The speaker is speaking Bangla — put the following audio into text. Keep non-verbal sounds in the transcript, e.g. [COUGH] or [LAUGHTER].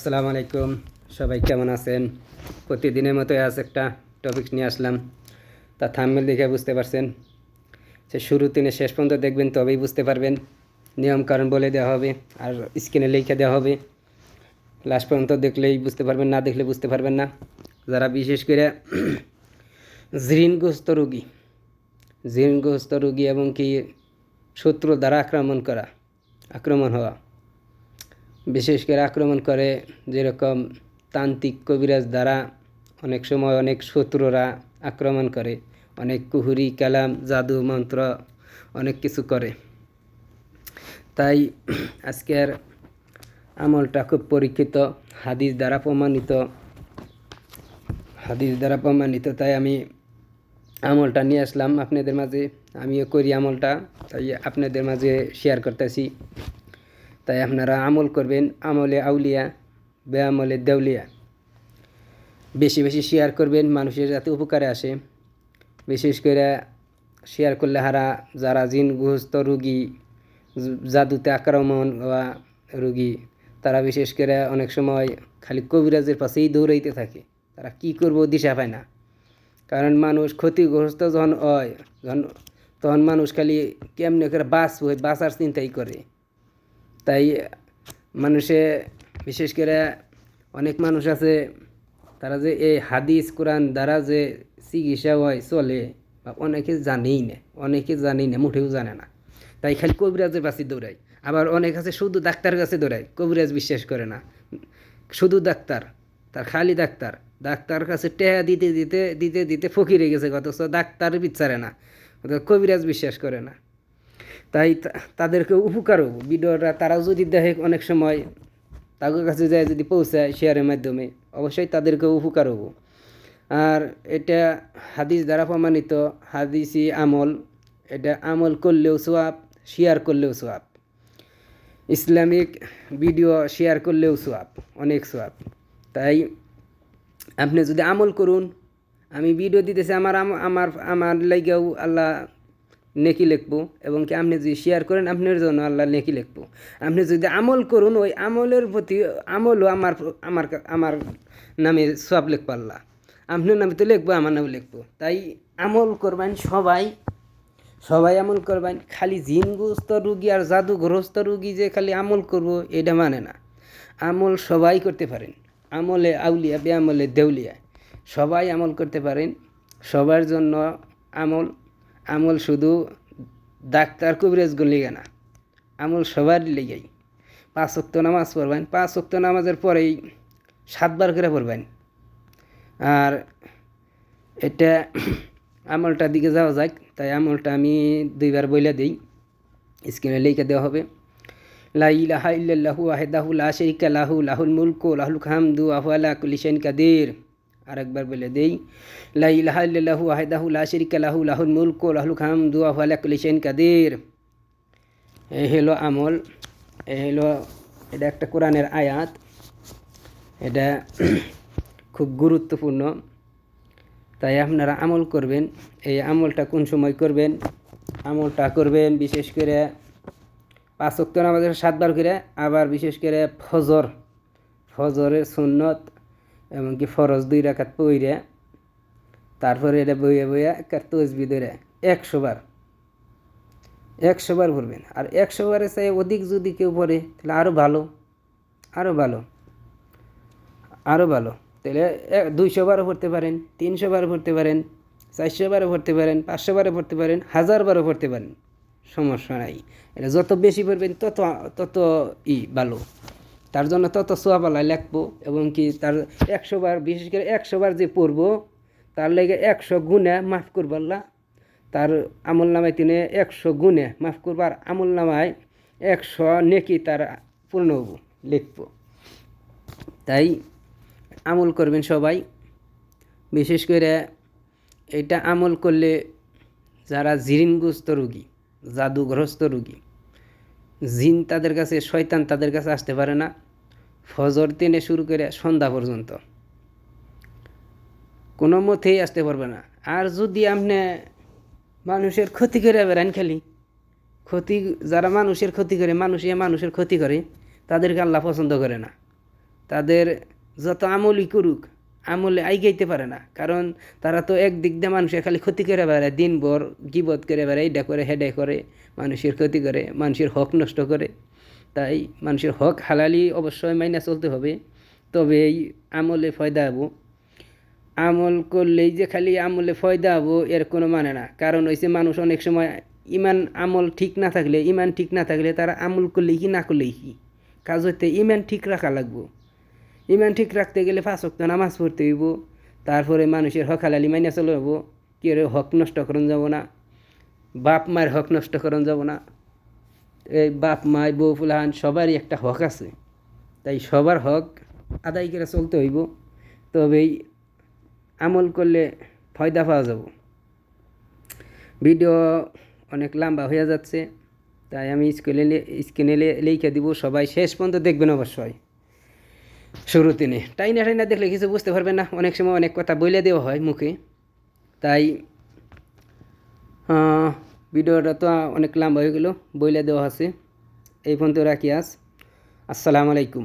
আসসালামু আলাইকুম। সবাই কেমন আছেন? প্রতিদিনের মতো আজ একটা টপিক নিয়ে আসলাম। তা থাম্মেল দেখে বুঝতে পারছেন। সে শুরু তিনি শেষ পর্যন্ত দেখবেন, তবেই বুঝতে পারবেন। নিয়ম কারণ বলে দেওয়া হবে আর স্ক্রিনে লিখে দেওয়া হবে। লাস্ট পর্যন্ত দেখলেই বুঝতে পারবেন, না দেখলে বুঝতে পারবেন না। যারা বিশেষ করে [CLEARS THROAT] ঋণগ্রস্ত রোগী ঋণগ্রস্ত রোগী এবং কি শত্রু দ্বারা আক্রমণ করা, আক্রমণ হওয়া বিশেষ করে আক্রমণ করে যেরকম তান্ত্রিক কবিরাজ দ্বারা অনেক সময় অনেক শত্রুরা আক্রমণ করে, অনেক কুহুরি, কালাম, জাদু, মন্ত্র অনেক কিছু করে। তাই আজকের আমলটা খুব পরীক্ষিত, হাদিস দ্বারা প্রমাণিত, হাদিস দ্বারা প্রমাণিত। তাই আমি আমলটা নিয়ে আসলাম আপনাদের মাঝে, আমিও করি আমলটা, তাই আপনাদের মাঝে শেয়ার করতেছি। তাই আপনারা আমল করবেন আমলে আউলিয়া, বেআমলে দেউলিয়া। বেশি বেশি শেয়ার করবেন, মানুষের যাতে উপকারে আসে। বিশেষ করে শেয়ার করলে হারা, যারা জিনগ্রস্ত রুগী, জাদুতে আক্রমণ হওয়া রুগী, তারা বিশেষ করে অনেক সময় খালি কবিরাজের পাশেই দৌড়াইতে থাকে। তারা কি করব দিশা পায় না। কারণ মানুষ ক্ষতিগ্রস্ত যখন হয়, যখন, তখন মানুষ খালি কেমনে করে বাঁচবো, বাঁচার চিন্তাই করে। তাই মানুষে, বিশেষ করে অনেক মানুষ আছে, তারা যে এই হাদিস কোরআন দ্বারা যে চিকিৎসা হয়, চলে, বা অনেকে জানেই না, অনেকে জানেই না মুঠেও জানে না। তাই খালি কবিরাজের পাশে দৌড়ায় আবার অনেক আছে শুধু ডাক্তার কাছে দৌড়ায় কবিরাজ বিশ্বাস করে না। শুধু ডাক্তার, তার খালি ডাক্তার। ডাক্তার কাছে টেহা দিতে দিতে দিতে দিতে ফকিরে গেছে, অথচ ডাক্তার বিচারে না কবিরাজ বিশ্বাস করে না। তাই তাদেরকে উপকার হব। তারাও যদি দেখে অনেক সময় তাদের কাছে যায় যদি পৌঁছায় শেয়ারের মাধ্যমে, অবশ্যই তাদেরকে উপকার হব। আর এটা হাদিস দ্বারা প্রমাণিত, হাদিসি আমল, এটা আমল করলেও সোয়াব, শেয়ার করলেও সোয়াব। ইসলামিক ভিডিও শেয়ার করলেও সোয়াব, অনেক সোয়াব। তাই আপনি যদি আমল করুন, আমি ভিডিও দিতেছি, আমার আমার আমার লাইগাও আল্লাহ নেকি লিখব এবং কি আপনি যদি শেয়ার করেন, আপনার জন্য আল্লাহ নেকি লিখব। আপনি যদি আমল করুন, ওই আমলের প্রতি আমলও আমার আমার আমার নামে সব লিখব আল্লাহ। আপনার নামে তো লিখব, আমার নামে লিখব। তাই আমল করবেন সবাই সবাই আমল করবেন। খালি জিনগ্রস্ত রুগী আর জাদুগ্রস্ত রুগী যে খালি আমল করব, এটা মানে না। আমল সবাই করতে পারেন। আমলে আউলিয়া বে আমলে দেউলিয়া। সবাই আমল করতে পারেন। সবার জন্য আমল আমল শুধু ডাক্তার কবিরাজগুলো লেগে না, আমল সবার লেগেই। পাঁচ অক্ত নামাজ পড়বেন, পাঁচ অক্ত নামাজের পরেই সাতবার করে পড়বেন। আর এটা আমলটার দিকে যাওয়া যাক, তাই আমলটা আমি দুইবার বইলা দিই। স্ক্রিনে লিখে দেওয়া হবে, লা ইলাহা ইল্লাল্লাহু ওয়াহদাহু লা লাহু, লাহুল মুলকু লাহুল ওয়া হুয়া আলা কুল্লি শাইইন কাদির। আরেকবার বলে দেই, লা ইলাহা ইল্লাল্লাহু ওয়াহদাহু লাহু, লাহুল মুলকু লাহুল হামদু ওয়া হুয়া আলা কুল্লি শাইইন কাদির। এই হলো আমল এই হলো, এটা একটা কোরআনের আয়াত। এটা খুব গুরুত্বপূর্ণ। তাই আপনারা আমল করবেন, এই আমলটা কোন সময় করবেন, আমলটা করবেন বিশেষ করে পাঁচ অক্ট নামাজের সাতবার করে, আবার বিশেষ করে ফজর, ফজরের সুন্নত এমনকি ফরজ দুই রাখাত পইরে তারপরে এটা বইয়ে বইয়া একটা তসবি ধরে একশো বার একশো বার ভরবেন আর একশো বারে চাই অধিক যদি কেউ পড়ে, তাহলে আরও ভালো আরও ভালো আরও ভালো। তাহলে দুইশো বারও পড়তে পারেন, তিনশো বারও পড়তে পারেন, চারশো বারও পড়তে পারেন, পাঁচশো বারও পড়তে পারেন, হাজার বারও পড়তে পারেন। সমস্যা নাই। এটা যত বেশি পড়বেন, তত তত ই ভালো। তার জন্য তত সোয়াবালা লিখব এবং কি তার একশো বার, বিশেষ করে একশো বার যে পড়ব, তার লেগে একশো গুণে মাফ করব আল্লাহ। তার আমল নামায় তিনি একশো গুণে মাফ করবার আমল নামায় একশো নেকি তার পূর্ণ হব, লিখব। তাই আমল করবেন সবাই। বিশেষ করে এটা আমল করলে যারা জিরিনগ্রস্ত রুগী, জাদুগ্রস্ত রুগী, জিন তাদের কাছে, শয়তান তাদের কাছে আসতে পারে না। ফজর দিনে শুরু করে সন্ধ্যা পর্যন্ত। কোনো মতেই আসতে পারবে না। আর যদি আপনি মানুষের ক্ষতি করে বেড়ান খালি, ক্ষতি, যারা মানুষের ক্ষতি করে, মানুষে মানুষের ক্ষতি করে, তাদেরকে আল্লাহ পছন্দ করে না। তাদের যত আমলই করুক, আমলে আই গাইতে পারে না। কারণ তারা তো একদিক দিয়ে মানুষের খালি ক্ষতি করে বেড়ায়, দিনভর গিবত করে বেড়ায় এইটা করে, হেডে করে, মানুষের ক্ষতি করে, মানুষের হক নষ্ট করে। তাই মানুষের হক হালালি অবশ্যই মাইনা চলতে হবে। তবে এই আমলে ফয়দা হব। আমল করলেই যে খালি আমলে ফয়দা হব, এর কোনো মানে না। কারণ হয়েছে মানুষ অনেক সময় ইমান আমল ঠিক না থাকলে, ইমান ঠিক না থাকলে তারা আমল করলেই কি, না করলেই কি? কাজ হইতে ইমান ঠিক রাখা লাগবো। ইমান ঠিক রাখতে গেলে ওয়াক্ত নামাজ পড়তে হইব। তারপরে মানুষের হক হালালি মাইনা চলে হব কেউ হক নষ্ট করন যাব না। বাপ মায়ের হক নষ্ট করন যাব না। বাপ মায় বউ, ফুলাহান, সবারই একটা হক আছে। তাই সবার হক আদায় করে চলতে হইব। তবেই আমল করলে ফয়দা পাওয়া যাব। ভিডিও অনেক লম্বা হয়ে যাচ্ছে, তাই আমি স্কুলে স্ক্রিনে লিখে দিব। সবাই শেষ পর্যন্ত দেখবেন অবশ্যই। শুরুতে নে টাইনা টাইনা দেখলে কিছু বুঝতে পারবেন না। অনেক সময় অনেক কথা বলে দেওয়া হয় মুখে। তাই ভিডিওটা তো অনেক লম্বা হয়ে গেল, বইলে দেওয়া আছে। এই পর্যন্ত রাখি আস আসসালামু আলাইকুম।